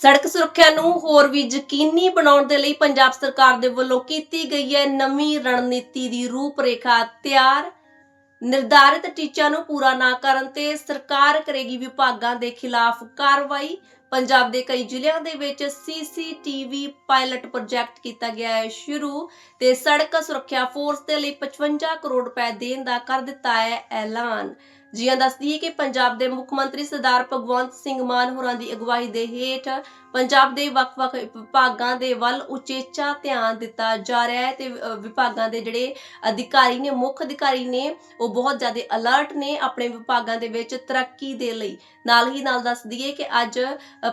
ਸੜਕ ਸੁਰੱਖਿਆ ਨੂੰ ਹੋਰ ਵੀ ਯਕੀਨੀ ਬਣਾਉਣ ਦੇ ਲਈ ਪੰਜਾਬ ਸਰਕਾਰ ਦੇ ਵੱਲੋਂ ਕੀਤੀ ਗਈ ਹੈ ਨਵੀਂ ਰਣਨੀਤੀ ਦੀ ਰੂਪਰੇਖਾ। ਤਿਆਰ, ਨਿਰਧਾਰਿਤ ਟੀਚਿਆਂ ਨੂੰ ਪੂਰਾ ਨਾ ਕਰਨ ਤੇ ਸਰਕਾਰ ਕਰੇਗੀ ਵਿਭਾਗਾਂ ਦੇ ਖਿਲਾਫ ਕਾਰਵਾਈ। ਪੰਜਾਬ ਦੇ ਕਈ ਜ਼ਿਲ੍ਹਿਆਂ ਦੇ ਵਿੱਚ ਸੀਸੀਟੀਵੀ ਪਾਇਲਟ ਪ੍ਰੋਜੈਕਟ ਕੀਤਾ ਗਿਆ ਹੈ ਸ਼ੁਰੂ ਤੇ ਸੜਕ ਸੁਰੱਖਿਆ ਫੋਰਸ ਦੇ ਲਈ 55 ਕਰੋੜ ਰੁਪਏ ਦੇਣ ਦਾ ਕਰ ਦਿੱਤਾ ਹੈ ਐਲਾਨ। ਜੀਆਂ ਦੱਸਦੀ ਹੈ ਕਿ ਪੰਜਾਬ ਦੇ ਮੁੱਖ ਮੰਤਰੀ ਸਰਦਾਰ ਭਗਵੰਤ ਸਿੰਘ ਮਾਨ ਹੋਰਾਂ ਦੀ ਅਗਵਾਈ ਦੇ ਹੇਠ ਪੰਜਾਬ ਦੇ ਵੱਖ-ਵੱਖ ਵਿਭਾਗਾਂ ਦੇ ਵੱਲ ਉਚੇਚਾ ਧਿਆਨ ਦਿੱਤਾ ਜਾ ਰਿਹਾ ਹੈ ਤੇ ਵਿਭਾਗਾਂ ਦੇ ਜਿਹੜੇ ਅਧਿਕਾਰੀ ਨੇ, ਮੁੱਖ ਅਧਿਕਾਰੀ ਨੇ, ਉਹ ਬਹੁਤ ਜ਼ਿਆਦਾ ਅਲਰਟ ਨੇ ਆਪਣੇ ਵਿਭਾਗਾਂ ਦੇ ਵਿੱਚ ਤਰੱਕੀ ਦੇ ਲਈ। ਨਾਲ ਹੀ ਨਾਲ ਦੱਸ ਦਈਏ ਕਿ ਅੱਜ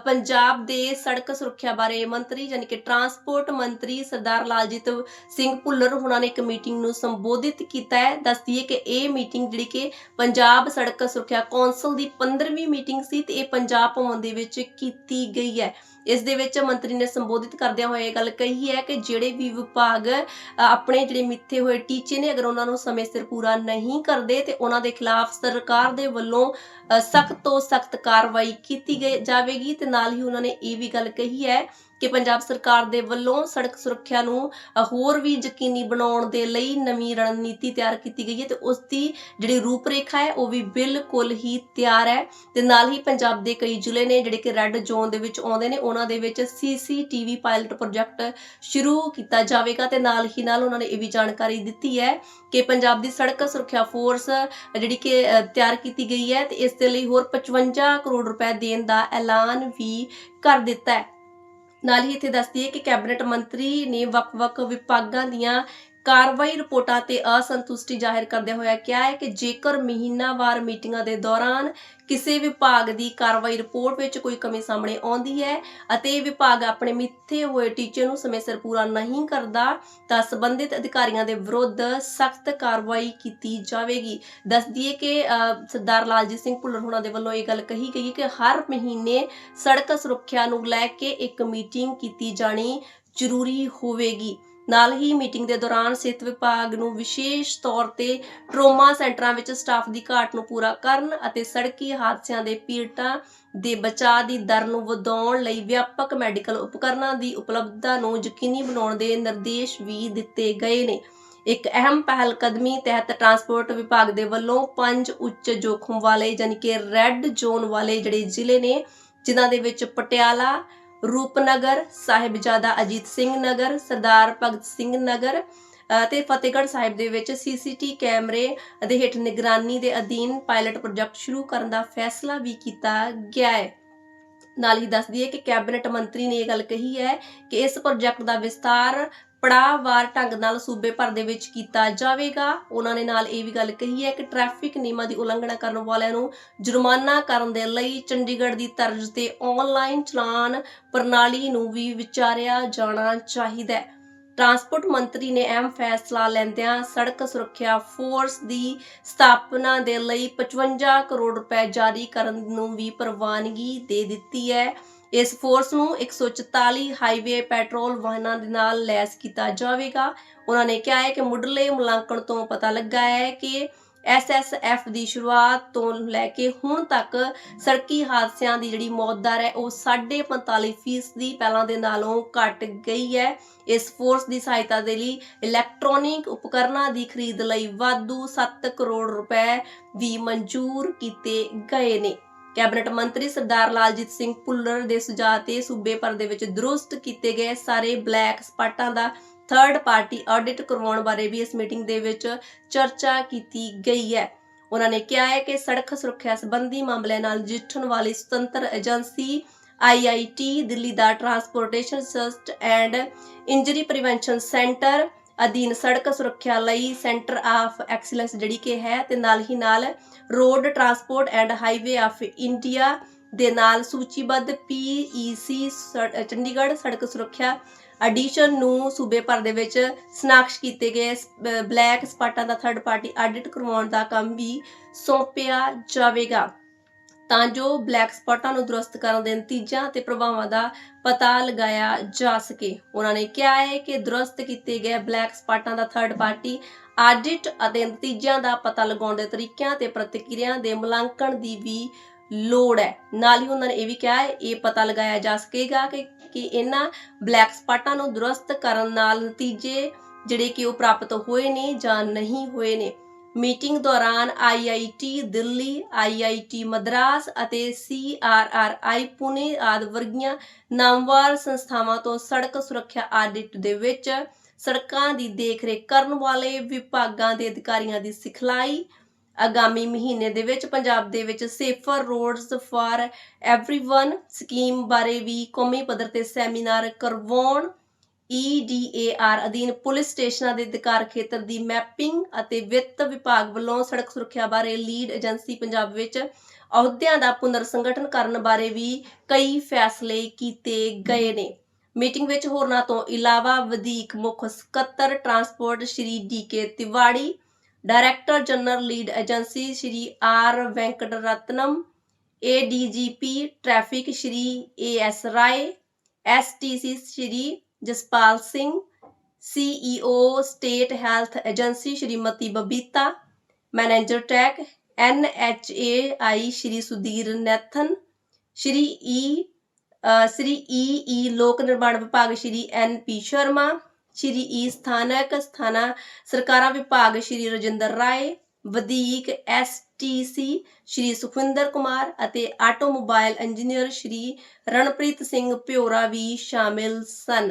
ਪੰਜਾਬ ਦੇ ਸੜਕ ਸੁਰੱਖਿਆ ਬਾਰੇ ਮੰਤਰੀ ਯਾਨੀ ਕਿ ਟਰਾਂਸਪੋਰਟ ਮੰਤਰੀ ਸਰਦਾਰ ਲਾਲਜੀਤ ਸਿੰਘ ਭੁੱਲਰ ਹੁਣਾਂ ਨੇ ਇੱਕ ਮੀਟਿੰਗ ਨੂੰ ਸੰਬੋਧਿਤ ਕੀਤਾ ਹੈ। ਦੱਸਦੀ ਦਈਏ ਕਿ ਇਹ ਮੀਟਿੰਗ ਜਿਹੜੀ ਕਿ ਪੰਜਾਬ ਸੜਕ ਸੁਰੱਖਿਆ ਕੌਂਸਲ ਦੀ 15ਵੀਂ ਮੀਟਿੰਗ ਸੀ ਤੇ ਇਹ ਪੰਜਾਬ ਭਵਨ ਦੇ ਵਿੱਚ ਕੀਤੀ ਗਈ ਹੈ। ਇਸ ਦੇ ਵਿੱਚ ਮੰਤਰੀ ਨੇ ਸੰਬੋਧਿਤ ਕਰਦਿਆਂ ਹੋਏ ਇਹ ਗੱਲ ਕਹੀ ਹੈ ਕਿ ਜਿਹੜੇ ਵੀ ਵਿਭਾਗ ਆਪਣੇ ਜਿਹੜੇ ਮਿੱਥੇ ਹੋਏ ਟੀਚੇ ਨੇ, ਅਗਰ ਉਹਨਾਂ ਨੂੰ ਸਮੇਂ ਸਿਰ ਪੂਰਾ ਨਹੀਂ ਕਰਦੇ ਤੇ ਉਹਨਾਂ ਦੇ ਖਿਲਾਫ ਸਰਕਾਰ ਦੇ ਵੱਲੋਂ ਸਖਤ ਤੋਂ ਸਖਤ ਕਾਰਵਾਈ ਕੀਤੀ ਗਈ ਜਾਵੇਗੀ ਤੇ ਨਾਲ ਹੀ ਉਹਨਾਂ ਨੇ ਇਹ ਵੀ ਗੱਲ ਕਹੀ ਹੈ ਕਿ ਪੰਜਾਬ ਸਰਕਾਰ ਦੇ ਵੱਲੋਂ ਸੜਕ ਸੁਰੱਖਿਆ ਨੂੰ ਹੋਰ ਵੀ ਯਕੀਨੀ ਬਣਾਉਣ ਦੇ ਲਈ ਨਵੀਂ ਰਣਨੀਤੀ ਤਿਆਰ ਕੀਤੀ ਗਈ ਹੈ ਤੇ ਉਸ ਦੀ ਜਿਹੜੀ ਰੂਪਰੇਖਾ ਹੈ, ਉਹ ਵੀ ਬਿਲਕੁਲ ਹੀ ਤਿਆਰ ਹੈ ਤੇ ਨਾਲ ਹੀ ਪੰਜਾਬ ਦੇ ਕਈ ਜ਼ਿਲ੍ਹੇ ਨੇ ਜਿਹੜੇ ਕਿ ਰੈੱਡ ਜ਼ੋਨ ਦੇ ਵਿੱਚ ਆਉਂਦੇ ਨੇ, ਉਹਨਾਂ ਦੇ ਵਿੱਚ ਸੀਸੀਟੀਵੀ ਪਾਇਲਟ ਪ੍ਰੋਜੈਕਟ ਸ਼ੁਰੂ ਕੀਤਾ ਜਾਵੇਗਾ ਤੇ ਨਾਲ ਹੀ ਨਾਲ ਉਹਨਾਂ ਨੇ ਇਹ ਵੀ ਜਾਣਕਾਰੀ ਦਿੱਤੀ ਹੈ ਕਿ ਪੰਜਾਬ ਦੀ ਸੜਕ ਸੁਰੱਖਿਆ ਫੋਰਸ ਜਿਹੜੀ ਕਿ ਤਿਆਰ ਕੀਤੀ ਗਈ ਹੈ ਤੇ ਇਸ ਦੇ ਲਈ ਹੋਰ 55 ਕਰੋੜ ਰੁਪਏ ਦੇਣ ਦਾ ਐਲਾਨ ਵੀ ਕਰ ਦਿੱਤਾ ਹੈ। ਨਾਲ ਹੀ ਇੱਥੇ ਦੱਸਦੀ ਹੈ ਕਿ ਕੈਬਨਿਟ ਮੰਤਰੀ ਨੇ ਵੱਖ-ਵੱਖ ਵਿਭਾਗਾਂ ਦੀਆਂ ਕਾਰਵਾਈ ਰਿਪੋਰਟਾਂ ਤੇ ਅਸੰਤੁਸ਼ਟੀ ਜ਼ਾਹਿਰ ਕਰਦਿਆਂ ਹੋਇਆ ਕਿਹਾ ਹੈ ਕਿ ਜੇਕਰ ਮਹੀਨਾਵਾਰ ਮੀਟਿੰਗਾਂ ਦੇ ਦੌਰਾਨ ਕਿਸੇ ਵਿਭਾਗ ਦੀ ਕਾਰਵਾਈ ਰਿਪੋਰਟ ਵਿੱਚ ਕੋਈ ਕਮੀ ਸਾਹਮਣੇ ਆਉਂਦੀ ਹੈ ਅਤੇ ਵਿਭਾਗ ਆਪਣੇ ਮਿੱਥੇ ਹੋਏ ਟੀਚੇ ਨੂੰ ਸਮੇਂ ਸਿਰ ਪੂਰਾ ਨਹੀਂ ਕਰਦਾ, ਤਾਂ ਸੰਬੰਧਿਤ ਅਧਿਕਾਰੀਆਂ ਦੇ ਵਿਰੁੱਧ ਸਖਤ ਕਾਰਵਾਈ ਕੀਤੀ ਜਾਵੇਗੀ। ਦੱਸ ਦਈਏ ਕਿ ਸਰਦਾਰ ਲਾਲਜੀਤ ਸਿੰਘ ਭੁੱਲਰ ਹੁਣਾਂ ਦੇ ਵੱਲੋਂ ਇਹ ਗੱਲ ਕਹੀ ਗਈ ਕਿ ਹਰ ਮਹੀਨੇ ਸੜਕ ਸੁਰੱਖਿਆ ਨੂੰ ਲੈ ਕੇ ਇੱਕ ਮੀਟਿੰਗ ਕੀਤੀ ਜਾਣੀ ਜ਼ਰੂਰੀ ਹੋਵੇਗੀ। ਨਾਲ ਹੀ ਮੀਟਿੰਗ ਦੇ ਦੌਰਾਨ ਸਿਹਤ ਵਿਭਾਗ ਨੂੰ ਵਿਸ਼ੇਸ਼ ਤੌਰ ਤੇ ਟਰੋਮਾ ਸੈਂਟਰਾਂ ਵਿੱਚ ਸਟਾਫ ਦੀ ਘਾਟ ਨੂੰ ਪੂਰਾ ਕਰਨ ਅਤੇ ਸੜਕੀ ਹਾਦਸਿਆਂ ਦੇ ਪੀੜਤਾਂ ਦੇ ਬਚਾਅ ਦੀ ਦਰ ਨੂੰ ਵਧਾਉਣ ਲਈ ਵਿਆਪਕ ਮੈਡੀਕਲ ਉਪਕਰਨਾਂ ਦੀ ਉਪਲਬਧਤਾ ਨੂੰ ਯਕੀਨੀ ਬਣਾਉਣ ਦੇ ਨਿਰਦੇਸ਼ ਵੀ ਦਿੱਤੇ ਗਏ ਨੇ। ਇੱਕ ਅਹਿਮ ਪਹਿਲ ਕਦਮੀ ਤਹਿਤ ਟਰਾਂਸਪੋਰਟ ਵਿਭਾਗ ਦੇ ਵੱਲੋਂ ਪੰਜ ਉੱਚ ਜੋਖਮ ਵਾਲੇ ਯਾਨੀ ਕਿ ਰੈੱਡ ਜ਼ੋਨ ਵਾਲੇ ਜਿਹੜੇ ਜ਼ਿਲ੍ਹੇ ਨੇ, ਜਿਨ੍ਹਾਂ ਦੇ ਵਿੱਚ ਪਟਿਆਲਾ ਰੂਪਨਗਰ, ਸਾਹਿਬਜ਼ਾਦਾ ਅਜੀਤ ਸਿੰਘ ਨਗਰ, ਸਰਦਾਰ ਭਗਤ ਸਿੰਘ ਨਗਰ ਤੇ ਫਤਿਹਗੜ੍ਹ ਸਾਹਿਬ ਦੇ ਵਿੱਚ ਸੀਸੀਟੀ ਕੈਮਰੇ ਦੇ ਹੇਠ ਨਿਗਰਾਨੀ ਦੇ ਅਧੀਨ ਪਾਇਲਟ ਪ੍ਰੋਜੈਕਟ ਸ਼ੁਰੂ ਕਰਨ ਦਾ ਫੈਸਲਾ ਵੀ ਕੀਤਾ ਗਿਆ ਹੈ। ਨਾਲ ਹੀ ਦੱਸਦੀ ਹੈ ਕਿ ਕੈਬਨਿਟ ਮੰਤਰੀ ਨੇ ਇਹ ਗੱਲ ਕਹੀ ਹੈ ਕਿ ਇਸ ਪ੍ਰੋਜੈਕਟ ਦਾ ਵਿਸਤਾਰ ਪੜਾਅਵਾਰ ਢੰਗ ਨਾਲ ਸੂਬੇ ਭਰ ਦੇ ਵਿੱਚ ਕੀਤਾ ਜਾਵੇਗਾ। ਉਹਨਾਂ ਨੇ ਨਾਲ ਇਹ ਵੀ ਗੱਲ ਕਹੀ ਹੈ ਕਿ ਟ੍ਰੈਫਿਕ ਨਿਯਮਾਂ ਦੀ ਉਲੰਘਣਾ ਕਰਨ ਵਾਲਿਆਂ ਨੂੰ ਜੁਰਮਾਨਾ ਕਰਨ ਦੇ ਲਈ ਚੰਡੀਗੜ੍ਹ ਦੀ ਤਰਜ਼ ਤੇ ਆਨਲਾਈਨ ਚਲਾਨ ਪ੍ਰਣਾਲੀ ਨੂੰ ਵੀ ਵਿਚਾਰਿਆ ਜਾਣਾ ਚਾਹੀਦਾ ਹੈ। ਟਰਾਂਸਪੋਰਟ ਮੰਤਰੀ ਨੇ ਅਹਿਮ ਫੈਸਲਾ ਲੈਂਦਿਆਂ ਸੜਕ ਸੁਰੱਖਿਆ ਫੋਰਸ ਦੀ ਸਥਾਪਨਾ ਦੇ ਲਈ 55 ਕਰੋੜ ਰੁਪਏ ਜਾਰੀ ਕਰਨ ਨੂੰ ਵੀ ਪ੍ਰਵਾਨਗੀ ਦੇ ਦਿੱਤੀ ਹੈ। ਇਸ ਫੋਰਸ ਨੂੰ 144 ਹਾਈਵੇ ਪੈਟਰੋਲ ਵਾਹਨਾਂ ਦੇ ਨਾਲ ਲੈਸ ਕੀਤਾ ਜਾਵੇਗਾ। ਉਹਨਾਂ ਨੇ ਕਿਹਾ ਹੈ ਕਿ ਮੁੱਢਲੇ ਮੁਲਾਂਕਣ ਤੋਂ ਪਤਾ ਲੱਗਾ ਹੈ ਕਿ ਐਸਐਸਐਫ ਦੀ ਸ਼ੁਰੂਆਤ ਤੋਂ ਲੈ ਕੇ ਹੁਣ ਤੱਕ ਸੜਕੀ ਹਾਦਸਿਆਂ ਦੀ ਜਿਹੜੀ ਮੌਤ ਦਰ ਹੈ, ਉਹ 45.5 ਫੀਸਦੀ ਪਹਿਲਾਂ ਦੇ ਨਾਲੋਂ ਘਟ ਗਈ ਹੈ। ਇਸ ਫੋਰਸ ਦੀ ਸਹਾਇਤਾ ਦੇ ਲਈ ਇਲੈਕਟ੍ਰੋਨਿਕ ਉਪਕਰਨਾਂ ਦੀ ਖਰੀਦ ਲਈ ਵਾਧੂ 7 ਕਰੋੜ ਰੁਪਏ ਵੀ ਮਨਜ਼ੂਰ ਕੀਤੇ ਗਏ ਨੇ। ਕੈਬਨਿਟ ਮੰਤਰੀ ਸਰਦਾਰ ਲਾਲਜੀਤ ਸਿੰਘ ਭੁੱਲਰ ਦੇ ਸੁਝਾਅ ਤੇ ਸੂਬੇ ਭਰ ਦੇ ਵਿੱਚ ਦਰੁਸਤ ਕੀਤੇ ਗਏ ਸਾਰੇ ਬਲੈਕ ਸਪਾਟਾਂ ਦਾ ਥਰਡ ਪਾਰਟੀ ਆਡਿਟ ਕਰਵਾਉਣ ਬਾਰੇ ਵੀ ਇਸ ਮੀਟਿੰਗ ਦੇ ਵਿੱਚ ਚਰਚਾ ਕੀਤੀ ਗਈ ਹੈ। ਉਹਨਾਂ ਨੇ ਕਿਹਾ ਹੈ ਕਿ ਸੜਕ ਸੁਰੱਖਿਆ ਸੰਬੰਧੀ ਮਾਮਲਿਆਂ ਨਾਲ ਨਜਿੱਠਣ ਵਾਲੀ ਸੁਤੰਤਰ agency IIT Delhi the transportation research and injury prevention centre ਅਧੀਨ ਸੜਕ ਸੁਰੱਖਿਆ ਲਈ ਸੈਂਟਰ ਆਫ ਐਕਸੀਲੈਂਸ ਜਿਹੜੀ ਕਿ ਹੈ ਤੇ ਨਾਲ ਹੀ ਨਾਲ road transport and highway of India ਦੇ ਨਾਲ ਸੂਚੀਬੱਧ ਪੀਈਸੀ ਚੰਡੀਗੜ੍ਹ ਸੜਕ ਸੁਰੱਖਿਆ ਐਡੀਸ਼ਨ ਨੂੰ ਸੂਬੇ ਭਰ ਦੇ ਵਿੱਚ ਸਨਾਖਸ਼ ਕੀਤੇ ਗਏ। ਬਲੈਕ ਸਪਾਟਾਂ ਦਾ ਥਰਡ ਪਾਰਟੀ ਆਡਿਟ ਕਰਵਾਉਣ ਦਾ ਕੰਮ ਵੀ ਸੌਂਪਿਆ ਜਾਵੇਗਾ। ਤਾਂ ਜੋ ਬਲੈਕ ਸਪਾਟਾਂ ਨੂੰ ਦਰੁਸਤ ਕਰਨ ਦੇ ਨਤੀਜਿਆਂ ਤੇ ਪ੍ਰਭਾਵਾਂ ਦਾ ਪਤਾ ਲਗਾਇਆ ਜਾ ਸਕੇ। ਉਹਨਾਂ ਨੇ ਕਿਹਾ ਹੈ ਕਿ ਦਰੁਸਤ ਕੀਤੇ ਗਏ ਬਲੈਕ ਸਪਾਟਾਂ ਦਾ ਥਰਡ ਪਾਰਟੀ ਆਡਿਟ ਅਤੇ ਨਤੀਜਿਆਂ ਦਾ ਪਤਾ ਲਗਾਉਣ ਦੇ ਤਰੀਕਿਆਂ ਤੇ ਪ੍ਰਤੀਕਿਰਿਆ ਦੇ ਮੁਲਾਂਕਣ ਦੀ ਵੀ ਲੋੜ ਹੈ। ਨਾਲ ਹੀ ਉਹਨਾਂ ਨੇ ਇਹ ਵੀ ਕਿਹਾ ਹੈ, ਇਹ ਪਤਾ ਲਗਾਇਆ ਜਾ ਸਕੇਗਾ ਕਿ ਕਿ ਇਹਨਾਂ ਬਲੈਕ ਸਪਾਟਾਂ ਨੂੰ ਦਰੁਸਤ ਕਰਨ ਨਾਲ ਨਤੀਜੇ ਜਿਹੜੇ ਕਿ ਉਹ ਪ੍ਰਾਪਤ ਹੋਏ ਨੇ ਜਾਂ ਨਹੀਂ ਹੋਏ ਨੇ। ਮੀਟਿੰਗ ਦੌਰਾਨ ਆਈਆਈਟੀ ਦਿੱਲੀ ਆਈਆਈਟੀ ਮਦਰਾਸ ਅਤੇ ਸੀਆਰਆਰਆਈ ਪੁਨੇ ਆਦਿ ਵਰਗੀਆਂ ਨਾਮਵਰ ਸੰਸਥਾਵਾਂ ਤੋਂ ਸੜਕ ਸੁਰੱਖਿਆ ਆਡਿਟ ਦੇ ਵਿੱਚ ਸੜਕਾਂ ਦੀ ਦੇਖਰੇਖ ਕਰਨ ਵਾਲੇ ਵਿਭਾਗਾਂ ਦੇ ਅਧਿਕਾਰੀਆਂ ਦੀ ਸਿਖਲਾਈ। ਆਗਾਮੀ ਮਹੀਨੇ ਦੇ ਵਿੱਚ ਪੰਜਾਬ ਦੇ ਵਿੱਚ safer roads for everyone scheme ਬਾਰੇ ਵੀ ਕੌਮੀ ਪੱਧਰ ਤੇ ਸੈਮੀਨਾਰ ਕਰਵਾਉਣ। EDAR ਅਧੀਨ ਪੁਲਿਸ ਸਟੇਸ਼ਨਾਂ ਦੇ ਅਧਿਕਾਰ ਖੇਤਰ ਦੀ ਮੈਪਿੰਗ ਅਤੇ ਵਿੱਤ ਵਿਭਾਗ ਵੱਲੋਂ ਸੜਕ ਸੁਰੱਖਿਆ ਬਾਰੇ ਲੀਡ ਏਜੰਸੀ ਪੰਜਾਬ ਵਿੱਚ ਅਹੁਦਿਆਂ ਦਾ ਪੁਨਰ ਸੰਗਠਨ ਕਰਨ ਬਾਰੇ ਵੀ ਕਈ ਫੈਸਲੇ ਕੀਤੇ ਗਏ ਨੇ। ਮੀਟਿੰਗ ਵਿੱਚ ਹੋਰਨਾਂ ਤੋਂ ਇਲਾਵਾ ਵਧੀਕ ਮੁੱਖ ਸਕੱਤਰ transport Shri DK Tiwari, director general lead agency Shri R Venkat Ratnam ADGP traffic Shri AS Rai STC Shri Jaspal Singh CEO state health agency Shrimati Babita, manager tech NHAI Shri Sudhir Nathan, Shri e, ਈ ਸ਼੍ਰੀ ਈ ਲੋਕ ਨਿਰਮਾਣ ਵਿਭਾਗ, ਸ਼੍ਰੀ ਐਨ ਪੀ ਸ਼ਰਮਾ, ਸ਼੍ਰੀ ਈ ਸਥਾਨਕ ਸਥਾਨਾ ਸਰਕਾਰਾਂ ਵਿਭਾਗ, ਸ਼੍ਰੀ ਰਜਿੰਦਰ ਰਾਏ, ਵਧੀਕ STC ਸ਼੍ਰੀ ਸੁਖਵਿੰਦਰ ਕੁਮਾਰ ਅਤੇ ਆਟੋਮੋਬਾਈਲ ਇੰਜੀਨੀਅਰ ਸ਼੍ਰੀ ਰਣਪ੍ਰੀਤ ਸਿੰਘ ਪਿਓਰਾ ਵੀ ਸ਼ਾਮਿਲ ਸਨ।